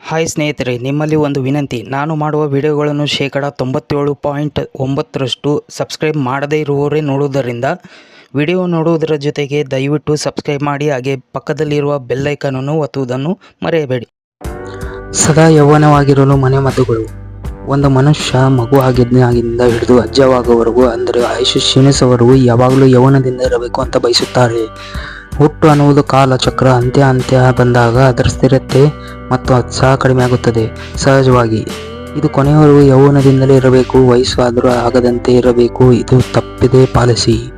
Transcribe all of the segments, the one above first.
Hi ಸ್ನೇಹಿತರೆ, ನಿಮ್ಮಲ್ಲಿ ಒಂದು ವಿನಂತಿ. ನಾನು ಮಾಡುವ ವಿಡಿಯೋಗಳನ್ನು ಶೇಕಡ ತೊಂಬತ್ತೇಳು ಪಾಯಿಂಟ್ ಒಂಬತ್ತರಷ್ಟು ಸಬ್ಸ್ಕ್ರೈಬ್ ಮಾಡದೇ ಇರುವವರೇ ನೋಡುವುದರಿಂದ ವಿಡಿಯೋ ನೋಡುವುದರ ಜೊತೆಗೆ ದಯವಿಟ್ಟು ಸಬ್ಸ್ಕ್ರೈಬ್ ಮಾಡಿ, ಹಾಗೆ ಪಕ್ಕದಲ್ಲಿರುವ ಬೆಲ್ಲೈಕನನ್ನು ಒತ್ತುವುದನ್ನು ಮರೆಯಬೇಡಿ. ಸದಾ ಯೌವನವಾಗಿರಲು ಮನೆಮದ್ದುಗಳು ಒಂದು ಮನುಷ್ಯ ಮಗು ಆಗಿದ್ದಾಗಿಂದ ಹಿಡಿದು ಅಜ್ಜವಾಗುವವರೆಗೂ, ಅಂದರೆ ಆಯುಷ್ ಕ್ಷೀಣಿಸುವವರೆಗೂ ಯಾವಾಗಲೂ ಯೌವನದಿಂದ ಇರಬೇಕು ಅಂತ ಬಯಸುತ್ತಾರೆ. ಹುಟ್ಟು ಅನ್ನುವುದು ಕಾಲ, ಚಕ್ರ, ಅಂತ್ಯ ಅಂತ್ಯ ಬಂದಾಗ ಅದರ ಸ್ಥಿರತೆ ಮತ್ತು ಉತ್ಸಾಹ ಕಡಿಮೆಯಾಗುತ್ತದೆ ಸಹಜವಾಗಿ ಇದು ಕೊನೆಯವರೆಗೂ ಯೌವನದಿಂದಲೇ ಇರಬೇಕು, ವಯಸ್ಸು ಆದರೂ ಆಗದಂತೆ ಇರಬೇಕು, ಇದು ತಪ್ಪಿದೆ ಪಾಲಿಸಿ.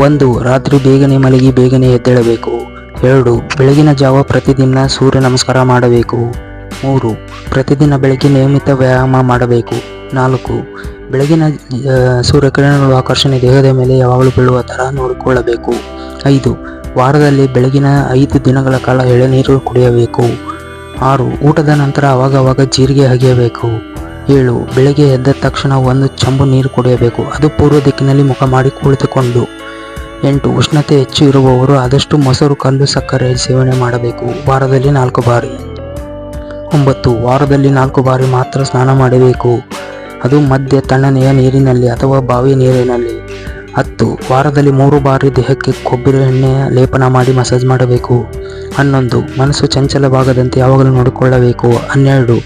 ಒಂದು, ರಾತ್ರಿ ಬೇಗನೆ ಮಲಗಿ ಬೇಗನೆ ಎದ್ದೇಳಬೇಕು. ಎರಡು, ಬೆಳಗಿನ ಜಾವ ಪ್ರತಿದಿನ ಸೂರ್ಯ ನಮಸ್ಕಾರ ಮಾಡಬೇಕು. ಮೂರು, ಪ್ರತಿದಿನ ಬೆಳಗ್ಗೆ ನಿಯಮಿತ ವ್ಯಾಯಾಮ ಮಾಡಬೇಕು. ನಾಲ್ಕು, ಬೆಳಗಿನ ಸೂರ್ಯಕಿರಣಗಳ ಆಕರ್ಷಣೆ ದೇಹದ ಮೇಲೆ ಯಾವಾಗಲೂ ಬೀಳುವ ಥರ ನೋಡಿಕೊಳ್ಳಬೇಕು. ಐದು ವಾರದಲ್ಲಿ ಬೆಳಗಿನ ಐದು ದಿನಗಳ ಕಾಲ ಎಳೆನೀರು ಕುಡಿಯಬೇಕು. ಆರು, ಊಟದ ನಂತರ ಅವಾಗವಾಗ ಜೀರಿಗೆ ಅಗೆಯಬೇಕು. ಏಳು, ಬೆಳಗ್ಗೆ ಎದ್ದ ತಕ್ಷಣ ಒಂದು ಚಂಬು ನೀರು ಕುಡಿಯಬೇಕು. ಅದು ಪೂರ್ವ ದಿಕ್ಕಿನಲ್ಲಿ ಮುಖ ಮಾಡಿ ಕುಳಿತುಕೊಂಡು. ಎಂಟು, ಉಷ್ಣತೆ ಹೆಚ್ಚು ಇರುವವರು ಆದಷ್ಟು ಮೊಸರು, ಕಲ್ಲು, ಸಕ್ಕರೆ ಸೇವನೆ ಮಾಡಬೇಕು. ವಾರದಲ್ಲಿ ನಾಲ್ಕು ಬಾರಿ. ಒಂಬತ್ತು, ವಾರದಲ್ಲಿ ನಾಲ್ಕು ಬಾರಿ ಮಾತ್ರ ಸ್ನಾನ ಮಾಡಬೇಕು. ಅದು ಮಧ್ಯ ತಣ್ಣನೆಯ ನೀರಿನಲ್ಲಿ ಅಥವಾ ಬಾವಿ ನೀರಿನಲ್ಲಿ. ಹತ್ತು ವಾರದಲ್ಲಿ ಮೂರು ಬಾರಿ ದೇಹಕ್ಕೆ ಕೊಬ್ಬರಿ ಎಣ್ಣೆಯ ಲೇಪನ ಮಾಡಿ ಮಸಾಜ್ ಮಾಡಬೇಕು. ಹನ್ನೊಂದು, ಮನಸ್ಸು ಚಂಚಲವಾಗದಂತೆ ಯಾವಾಗಲೂ ನೋಡಿಕೊಳ್ಳಬೇಕು. ಹನ್ನೆರಡು,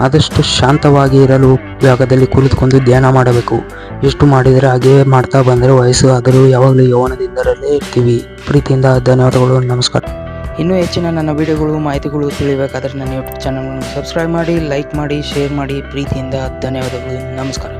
ಆದಷ್ಟು ಶಾಂತವಾಗಿ ಇರಲು ಜಾಗದಲ್ಲಿ ಕುಳಿತುಕೊಂಡು ಧ್ಯಾನ ಮಾಡಬೇಕು. ಎಷ್ಟು ಮಾಡಿದರೆ ಹಾಗೆ ಮಾಡ್ತಾ ಬಂದರೆ ವಯಸ್ಸು ಆದರೂ ಯಾವಾಗಲೂ ಯೌವನದಿಂದಲೇ ಇರ್ತೀವಿ. ಪ್ರೀತಿಯಿಂದ ಧನ್ಯವಾದಗಳು, ನಮಸ್ಕಾರ. ಇನ್ನೂ ಹೆಚ್ಚಿನ ನನ್ನ ವಿಡಿಯೋಗಳು, ಮಾಹಿತಿಗಳು ತಿಳಿಯಬೇಕಾದ್ರೆ ನನ್ನ ಯೂಟ್ಯೂಬ್ ಚಾನಲ್ಗಳನ್ನು ಸಬ್ಸ್ಕ್ರೈಬ್ ಮಾಡಿ, ಲೈಕ್ ಮಾಡಿ, ಶೇರ್ ಮಾಡಿ. ಪ್ರೀತಿಯಿಂದ ಧನ್ಯವಾದಗಳು, ನಮಸ್ಕಾರ.